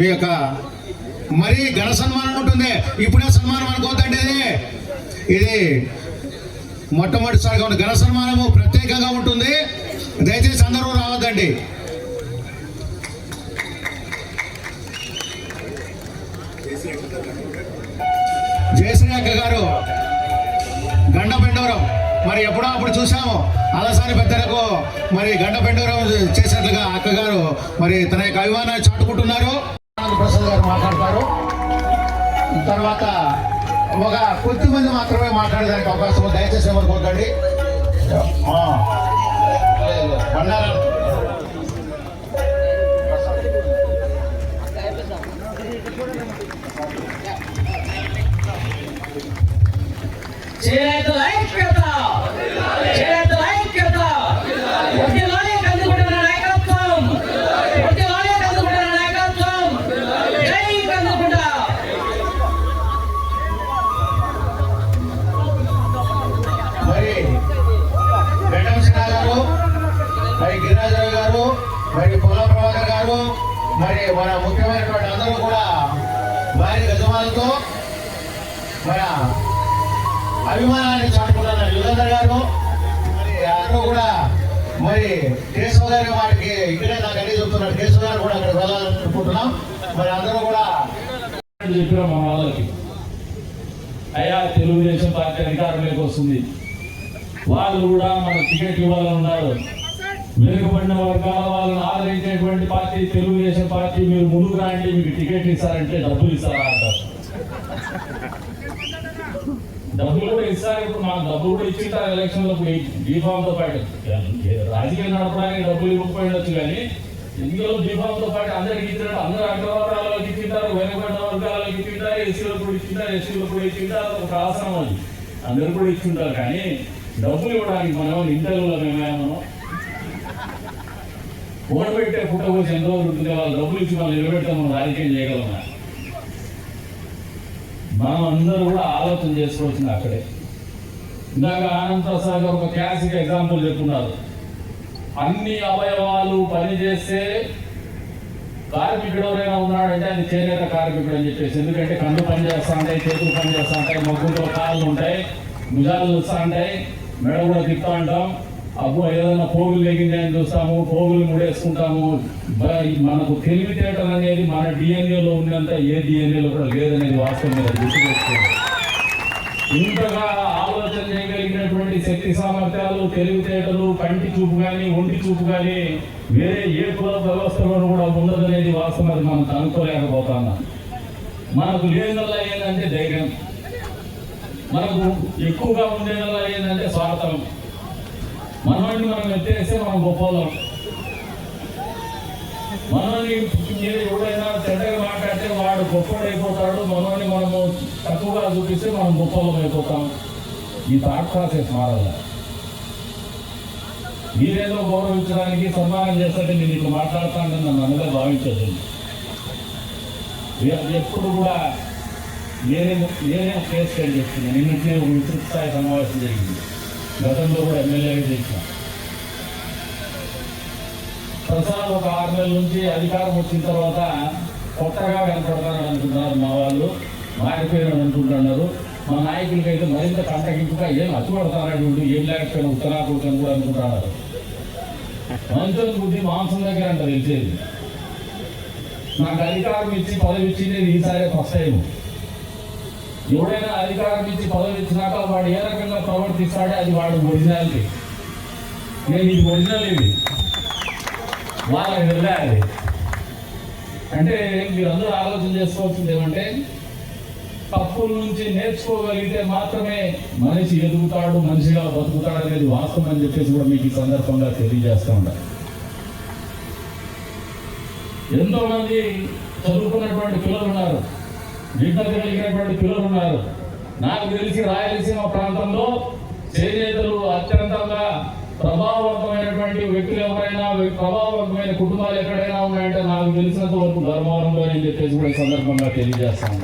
మీ యొక్క మరి ఘన సన్మానం ఉంటుంది. ఇప్పుడే సన్మానం అనుకోద్దండి ఇది. మొట్టమొదటిసారిగా ఉన్న ఘన సన్మానము ప్రత్యేకంగా ఉంటుంది. దయచేసి అందరూ రావద్దండి. జయశ్రీ అక్క గారు గండ పెండవరం మరి ఎప్పుడో అప్పుడు చూసాము. అలసాని పెద్దలకు మరి గండ పెండవరం చేసినట్లుగా అక్కగారు మరి తన యొక్క అభిమానాన్ని చాటుకుంటున్నారు. ఆనంద్ ప్రసాద్ గారు మాట్లాడతారు. తర్వాత ఒక కొద్ది మంది మాత్రమే మాట్లాడడానికి అవకాశం దయచేసి ఎవరు పోకండి బండారా. మరి పొల ప్రభాకర్ గారు మరి మన ముఖ్యమైనటువంటి అందరూ కూడా వారి గజమాలతో మన అభిమానాన్ని చాటుకున్న యుగంధర్ గారు మరి అందరూ కూడా మరి కేశవ గారి వాటికి ఇక్కడే నాకు అన్ని చెప్తున్నారు. కేశవ గారు కూడా అక్కడ వెళ్ళాలనుకుంటున్నాం. మరి అందరూ కూడా చెప్పిన మా వాళ్ళకి అయ్యా తెలుగుదేశం పార్టీ అధికారంలోకి వస్తుంది. వాళ్ళు కూడా మన టికెట్ ఇవ్వాలని ఉన్నారు. వెనుకబడిన వర్గాల వాళ్ళని ఆదరించేటువంటి పార్టీ తెలుగుదేశం పార్టీ మీరు ముందుకు రాండి మీకు టికెట్ ఇస్తారంటే డబ్బులు ఇస్తారా అంటారు. డబ్బులు కూడా ఇస్తారు ఇప్పుడు మాకు డబ్బులు కూడా ఇచ్చింటారు ఎలక్షన్లో బీఫామ్తో పాటు. రాజకీయం నడపడానికి డబ్బులు ఇవ్వకపోయిండొచ్చు కానీ ఇందులో బీఫామ్తో పాటు అందరికి ఇచ్చినట్టు అందరు అగ్రవర్గాలకు ఇచ్చింటారు వెనుకబడిన వర్గాలకు ఇచ్చింటారు ఎస్సీలకు కూడా ఇచ్చింటారు ఎస్సీలకు కూడా ఇచ్చింటారు ఒక ఆసనం అది. అందరు కూడా ఇచ్చింటారు కానీ డబ్బులు ఇవ్వడానికి మనం ఇంటర్వ్యూలో మేమేమో ఓడబెట్టే పుట్ట కోసం ఎంత రోజులు ఉంటుంది వాళ్ళు డబ్బులు ఇచ్చి వాళ్ళు నిలబెట్టడం మనం రాజకీయం చేయగలమా? మనం అందరూ కూడా ఆలోచన చేసుకోవాల్సింది అక్కడే. ఇందాక ఆనంద్ ప్రసాద్ గారు ఒక క్లాసిక్ ఎగ్జాంపుల్ చెప్పున్నారు అన్ని అవయవాలు పనిచేస్తే కార్మికుడు ఎవరైనా ఉన్నాడంటే అది చేనేత కార్మికుడు అని చెప్పేసి. ఎందుకంటే కళ్ళు పనిచేస్తా ఉంటాయి చేతులు పని చేస్తా ఉంటాయి మొగ్గుతో కాళ్ళు ఉంటాయి భుజాలు వస్తూ ఉంటాయి మెడ కూడా తిప్పుతా ఉంటాం. అబ్బో ఏదైనా పోగులు లెగింది అని చూస్తాము పోగులు ముడేసుకుంటాము. బ- మనకు తెలివితేటలు అనేది మన డిఎన్ఏలో ఉన్నంత ఏ డిఎన్ఏలో కూడా లేదనేది వాస్తవం మీద గుర్తుపెట్టుకోవాలి ఇంతగా ఆలోచన చేయగలిగినటువంటి శక్తి సామర్థ్యాలు తెలివితేటలు కంటి చూపు కానీ ఒంటి చూపు కానీ వేరే ఏ కుల వ్యవస్థలోనూ కూడా ఉండదనేది వాస్తవం అది మనం కనుక్కోలేకపోతున్నాం మనకు లేనిదల్లా ఏంటంటే ధైర్యం. మనకు ఎక్కువగా ఉండేదల్లా ఏంటంటే స్వార్థం. మనవాడిని మనం ఎత్తేస్తే మనం గొప్పలం మనల్ని ఎవడైనా చెడ్డగా మాట్లాడితే వాడు గొప్పడైపోతాడు మనల్ని మనము తక్కువగా చూపిస్తే మనం గొప్పలం అయిపోతాం. ఈ థాట్ ప్రాసెస్ మారాలి మీరేదో గౌరవించడానికి సన్మానం చేస్తే నేను ఇట్లా మాట్లాడతానని నన్ను అనగా భావించదు ఎప్పుడు కూడా నేనే నేనే కేసు అని చెప్తున్నాను. నిన్నటి ఒక విస్తృత స్థాయి సమావేశం జరిగింది. గతంలో కూడా ఎమ్మెల్యేగా చేసిన ప్రసాద్ ఒక ఆరు నెలల నుంచి అధికారం వచ్చిన తర్వాత కొత్తగా కనపడతానని అనుకుంటున్నారు మా వాళ్ళు. మారిపోయారని అనుకుంటున్నారు మా నాయకులకైతే మరింత కంటగింపుగా ఏం అచ్చుపడతానడు ఏం లేకపోయినా ఉత్తరాకుడికని కూడా అనుకుంటున్నారు. మంచం బుద్ధి మాంసం దగ్గర అంట తెలిసేది. నాకు అధికారం ఇచ్చి పదవి ఇచ్చింది ఈసారి ఫస్ట్ టైం ఎవడైనా అధికారం నుంచి పదవి ఇచ్చినాక వాడు ఏ రకంగా ప్రవర్తిస్తాడో అది వాడు ఒరిజినాలిటీ. నేను ఇది ఒరిజినల్ ఇది బాగా వెళ్ళాలి అంటే మీరందరూ ఆలోచన చేసుకోవాల్సింది ఏమంటే తప్పుల నుంచి నేర్చుకోగలిగితే మాత్రమే మనిషి ఎదుగుతాడు మనిషిగా బతుకుతాడు అనేది వాస్తవం అని చెప్పేసి కూడా మీకు ఈ సందర్భంగా తెలియజేస్తూ ఉంటారు ఎంతో మంది చదువుకున్నటువంటి పిల్లలు ఉన్నారు. విజ్ఞత కలిగినటువంటి పిల్లలు ఉన్నారు. నాకు తెలిసి రాయలసీమ ప్రాంతంలో చేనేతలు అత్యంతంగా ప్రభావవంతమైనటువంటి వ్యక్తులు ఎవరైనా ప్రభావవంతమైన కుటుంబాలు ఎక్కడైనా ఉన్నాయంటే నాకు తెలిసినంత వరకు ధర్మవరంలో అని చెప్పేసి కూడా ఈ సందర్భంగా తెలియజేస్తాను.